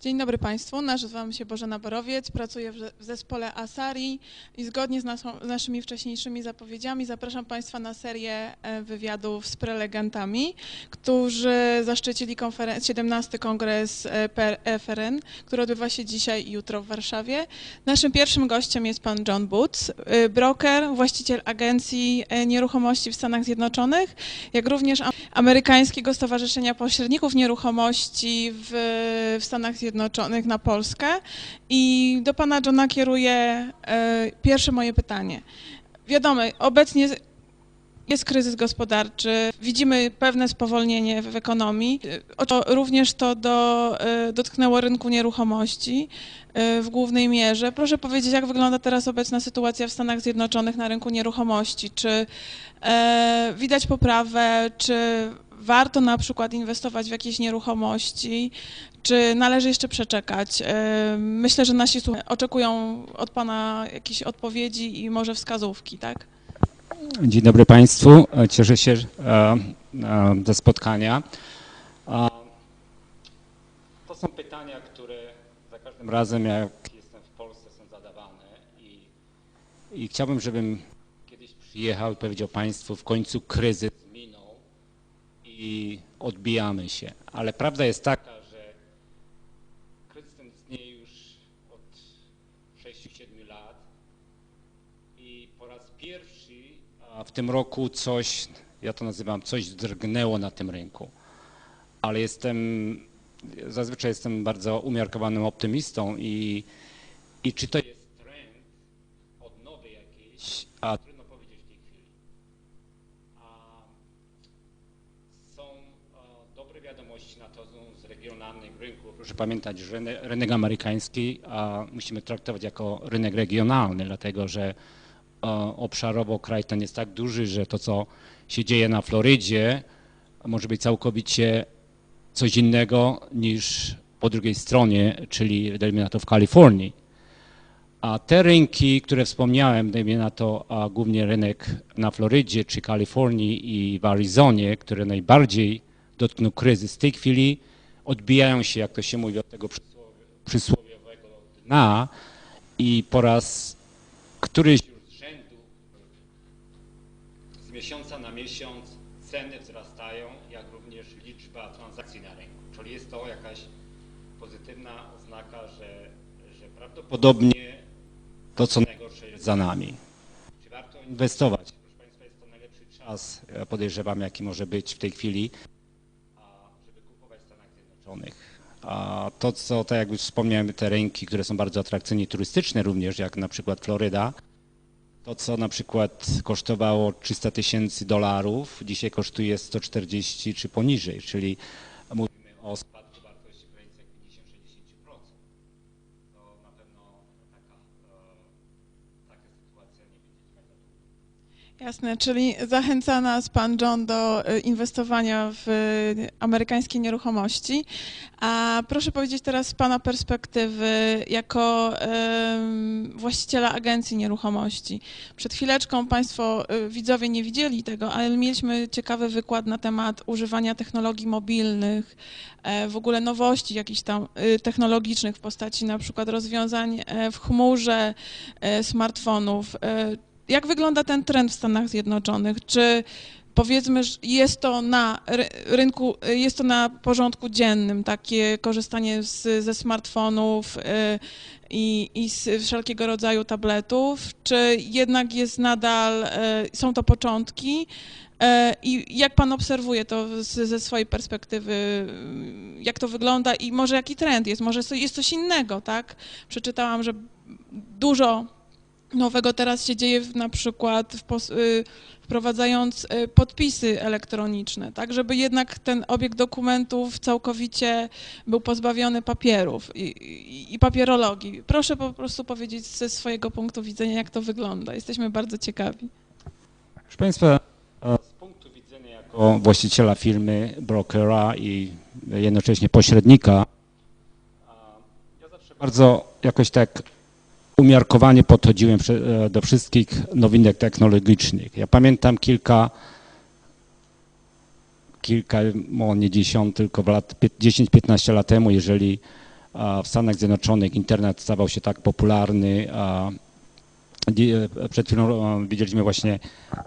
Dzień dobry Państwu, nazywam się Bożena Borowiec, pracuję w ze- w zespole ASARI i zgodnie z, naszą, z naszymi wcześniejszymi zapowiedziami zapraszam Państwa na serię e, wywiadów z prelegentami, którzy zaszczycili konferen- 17 kongres e, PFRN, który odbywa się dzisiaj i jutro w Warszawie. Naszym pierwszym gościem jest Pan John Boots, e, broker, właściciel agencji nieruchomości w Stanach Zjednoczonych, jak również am- Amerykańskiego Stowarzyszenia Pośredników Nieruchomości w, w Stanach Zjednoczonych na Polskę. I do pana Johna kieruję e, pierwsze moje pytanie. Wiadomo, obecnie jest kryzys gospodarczy, widzimy pewne spowolnienie w ekonomii. E, Również to do, e, dotknęło rynku nieruchomości w głównej mierze. Proszę powiedzieć, jak wygląda teraz obecna sytuacja w Stanach Zjednoczonych na rynku nieruchomości? Czy e, widać poprawę, czy warto na przykład inwestować w jakieś nieruchomości, czy należy jeszcze przeczekać? E, Myślę, że nasi słuchacze oczekują od Pana jakichś odpowiedzi i może wskazówki, tak? Dzień dobry Państwu. E, Cieszę się e, e, ze spotkania. To są pytania, które za każdym razem, jak jestem w Polsce, są zadawane i, i chciałbym, żebym kiedyś przyjechał i powiedział Państwu, w końcu kryzys i odbijamy się. Ale prawda jest taka, że ten istnieje już od 6-7 lat i po raz pierwszy w tym roku coś, ja to nazywam, coś drgnęło na tym rynku. Ale jestem, zazwyczaj jestem bardzo umiarkowanym optymistą i, i czy to jest trend odnowy jakiejś, a trudno powiedzieć w tej chwili. A są e, dobre wiadomości na to z rynków. Proszę pamiętać, że rynek- amerykański musimy traktować jako rynek regionalny, dlatego że e, obszarowo kraj ten jest tak duży, że to, co się dzieje na Florydzie, może być całkowicie coś innego niż po drugiej stronie, czyli dajmy na to w Kalifornii. A te rynki, które wspomniałem, dajmy na to a głównie rynek na Florydzie czy Kalifornii i w Arizonie, które najbardziej dotknął kryzys, w tej chwili odbijają się, jak to się mówi, od tego przysłowiowego dna i po raz któryś z rzędu z miesiąca na miesiąc ceny wzrastają, jak również liczba transakcji na rynku. Czyli jest to jakaś pozytywna oznaka, że, że prawdopodobnie to, co najgorsze jest za nami. Czy warto inwestować? Proszę Państwa, jest to najlepszy czas, podejrzewam, jaki może być w tej chwili, a, żeby kupować w A to, co, tak jak już wspomniałem, te rynki, które są bardzo atrakcyjnie turystyczne również, jak na przykład Floryda, to, co na przykład kosztowało 300 tysięcy dolarów, dzisiaj kosztuje 140 czy poniżej, czyli mówimy o spadku wartości w granicach 50-60%. To na pewno taka, e, taka sytuacja nie będzie trwać za długo. Jasne, czyli zachęca nas Pan John do e, inwestowania w e, amerykańskie nieruchomości. A proszę powiedzieć teraz z Pana perspektywy jako właściciela agencji nieruchomości. Przed chwileczką Państwo e, widzowie nie widzieli tego, ale mieliśmy ciekawy wykład na temat używania technologii mobilnych, w ogóle nowości jakichś tam technologicznych w postaci na przykład rozwiązań w chmurze, smartfonów. Jak wygląda ten trend w Stanach Zjednoczonych? Czy powiedzmy, że jest to na ry- rynku, jest to na porządku dziennym, takie korzystanie z, ze smartfonów y, i, i z wszelkiego rodzaju tabletów, czy jednak jest nadal, y, są to początki? Y, I jak pan obserwuje to ze swojej perspektywy, jak to wygląda i może jaki trend jest? Może jest coś innego, tak? Przeczytałam, że dużo nowego teraz się dzieje na przykład w y, wprowadzając y, podpisy elektroniczne, tak, żeby jednak ten obieg dokumentów całkowicie był pozbawiony papierów i, i, i papierologii. Proszę po prostu powiedzieć ze swojego punktu widzenia, jak to wygląda. Jesteśmy bardzo ciekawi. Proszę Państwa, e, z punktu widzenia jako właściciela firmy, brokera i jednocześnie pośrednika, ja zawsze bardzo jakoś tak umiarkowanie podchodziłem e, do wszystkich nowinek technologicznych. Ja pamiętam kilka, kilka, może nie dziesiąt, tylko w lat, pie- 10-15 lat temu, jeżeli w Stanach Zjednoczonych internet stawał się tak popularny. e, Przed chwilą a, widzieliśmy właśnie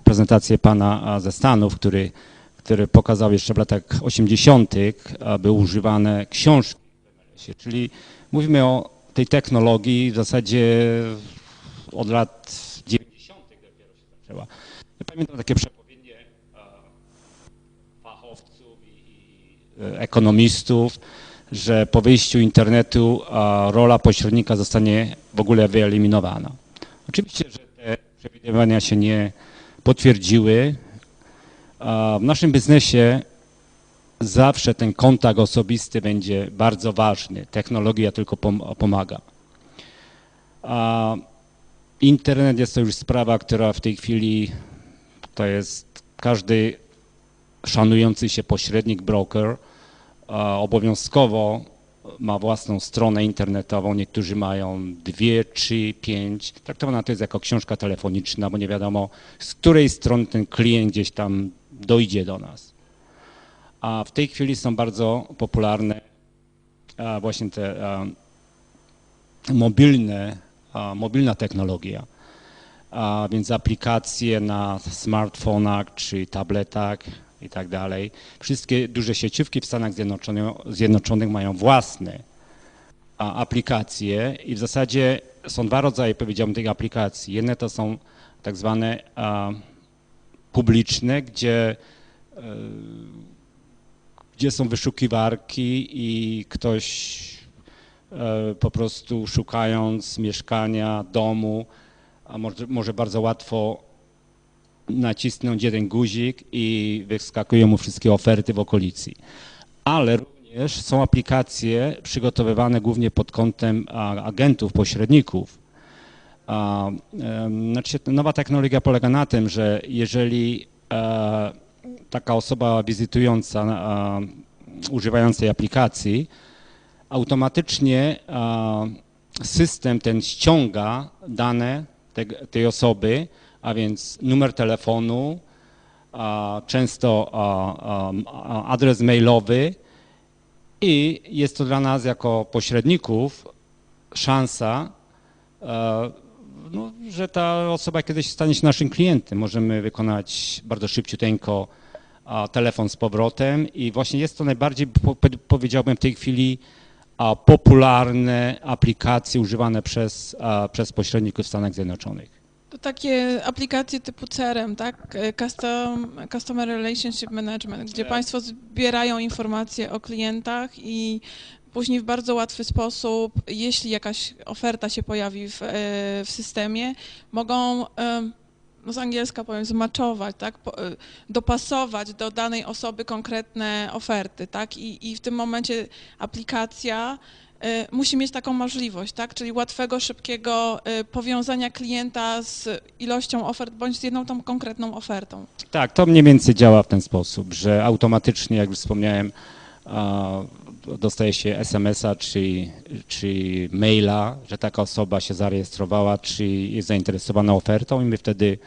prezentację pana ze Stanów, który, który pokazał jeszcze w latach 80. a, były używane książki czyli mówimy o tej technologii w zasadzie od lat 90. dopiero się zaczęła. Ja pamiętam takie przepowiednie e, fachowców i, e, ekonomistów, że po wyjściu internetu a, rola pośrednika zostanie w ogóle wyeliminowana. Oczywiście, że te przewidywania się nie potwierdziły. W naszym biznesie zawsze ten kontakt osobisty będzie bardzo ważny. Technologia tylko pom- pomaga. A internet jest to już sprawa, która w tej chwili to jest każdy szanujący się pośrednik, broker obowiązkowo ma własną stronę internetową. Niektórzy mają dwie, trzy, pięć. Traktowana to jest jako książka telefoniczna, bo nie wiadomo z której strony ten klient gdzieś tam dojdzie do nas. A w tej chwili są bardzo popularne właśnie te mobilne, mobilna technologia. Więc aplikacje na smartfonach czy tabletach i tak dalej. Wszystkie duże sieciówki w Stanach Zjednoczonych, Zjednoczonych mają własne aplikacje i w zasadzie są dwa rodzaje, powiedziałbym, tych aplikacji. Jedne to są tak zwane publiczne, gdzie e, gdzie są wyszukiwarki i ktoś e, po prostu szukając mieszkania, domu, a może, może bardzo łatwo nacisnąć jeden guzik i wyskakują mu wszystkie oferty w okolicy. Ale również są aplikacje przygotowywane głównie pod kątem agentów, pośredników. Znaczy, nowa technologia polega na tym, że jeżeli e, taka osoba wizytująca, a, używająca tej aplikacji, automatycznie a, system ten ściąga dane te, tej osoby, a więc numer telefonu, a, często adres mailowy i jest to dla nas jako pośredników szansa, e, no, że ta osoba kiedyś stanie się naszym klientem. Możemy wykonać bardzo szybciuteńko telefon z powrotem i właśnie jest to najbardziej, po, po- powiedziałbym w tej chwili, popularne aplikacje używane przez, przez pośredników w Stanach Zjednoczonych. To takie aplikacje typu CRM, tak? Custom, Customer Relationship Management, gdzie. Państwo zbierają informacje o klientach i później w bardzo łatwy sposób, jeśli jakaś oferta się pojawi w, e, w systemie, mogą, em, no z angielska powiem, zmaczować, tak? E, dopasować do danej osoby konkretne oferty, tak? I, i w tym momencie aplikacja e, musi mieć taką możliwość, tak? Czyli łatwego, szybkiego e, powiązania klienta z ilością ofert bądź z jedną tą konkretną ofertą. Tak, to mniej więcej działa w ten sposób, że automatycznie, jak już wspomniałem, dostaje się SMS-a czy, czy maila, że taka osoba się zarejestrowała, czy jest zainteresowana ofertą i my wtedy,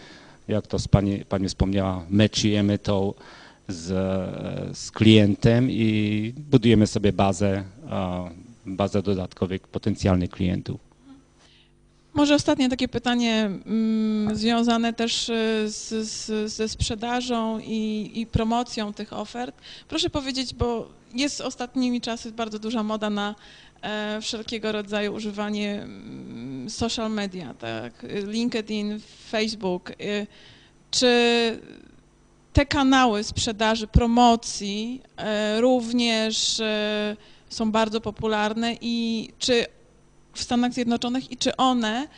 jak to z pani, pani wspomniała, meczujemy to z, z klientem i budujemy sobie bazę, bazę dodatkowych potencjalnych klientów. Może ostatnie takie pytanie mm, związane też e, z, z, ze sprzedażą i, i promocją tych ofert. Proszę powiedzieć, bo jest ostatnimi czasy bardzo duża moda na e, wszelkiego rodzaju używanie mm, social media, tak? LinkedIn, Facebook. E, czy te kanały sprzedaży, promocji e, również e, są bardzo popularne i czy w Stanach Zjednoczonych i czy one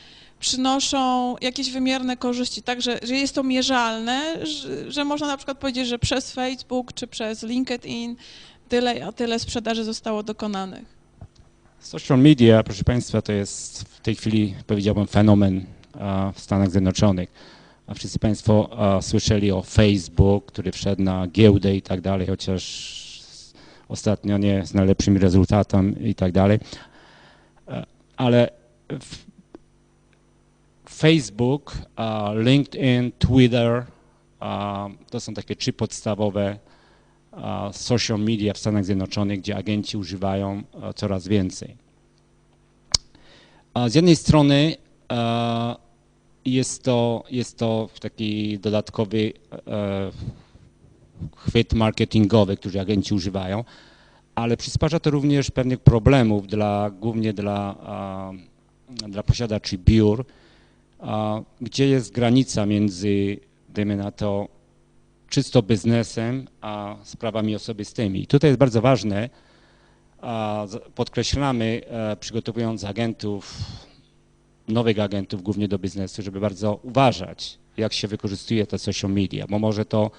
przynoszą jakieś wymierne korzyści, tak, że, że jest to mierzalne, że, że można na przykład powiedzieć, że przez Facebook czy przez LinkedIn tyle a tyle sprzedaży zostało dokonanych. Social media, proszę Państwa, to jest w tej chwili, powiedziałbym, fenomen w Stanach Zjednoczonych. A wszyscy Państwo słyszeli o Facebook, który wszedł na giełdę i tak dalej, chociaż ostatnio nie z najlepszymi rezultatami i tak dalej. Ale Facebook, LinkedIn, Twitter to są takie trzy podstawowe social media w Stanach Zjednoczonych, gdzie agenci używają coraz więcej. Z jednej strony jest to, jest to taki dodatkowy e, chwyt marketingowy, który agenci używają, ale przysparza to również pewnych problemów dla, głównie dla, dla posiadaczy biur, gdzie jest granica między, dajmy na to, czysto biznesem, a sprawami osobistymi. I tutaj jest bardzo ważne, podkreślamy, e, przygotowując agentów, nowych agentów głównie do biznesu, żeby bardzo uważać, jak się wykorzystuje te social media, bo może to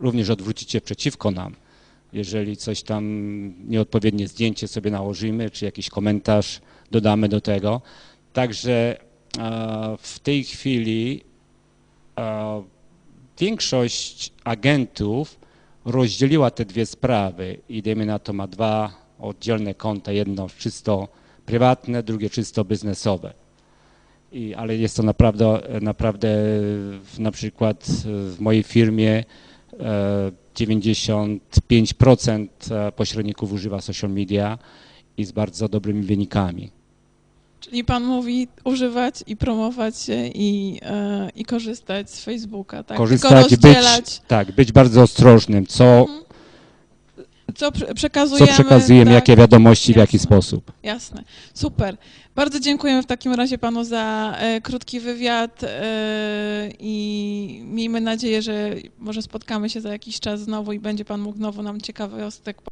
również odwrócić się przeciwko nam. Jeżeli coś tam nieodpowiednie zdjęcie sobie nałożymy, czy jakiś komentarz dodamy do tego. Także e, w tej chwili e, większość agentów rozdzieliła te dwie sprawy i na to ma dwa oddzielne konta, jedno czysto prywatne, drugie czysto biznesowe. I, ale jest to naprawdę, naprawdę na przykład w mojej firmie e, 95% pośredników używa social media i z bardzo dobrymi wynikami. Czyli pan mówi używać i promować się i, e, i korzystać z Facebooka, tak? Korzystać, być, tak, być bardzo ostrożnym, co, Mhm. Co prze- co przekazujemy. przekazujemy, tak, jakie wiadomości, w jaki Jasne. sposób. Jasne, super. Bardzo dziękujemy w takim razie panu za e, krótki wywiad e, i miejmy nadzieję, że może spotkamy się za jakiś czas znowu i będzie pan mógł znowu nam ciekawostek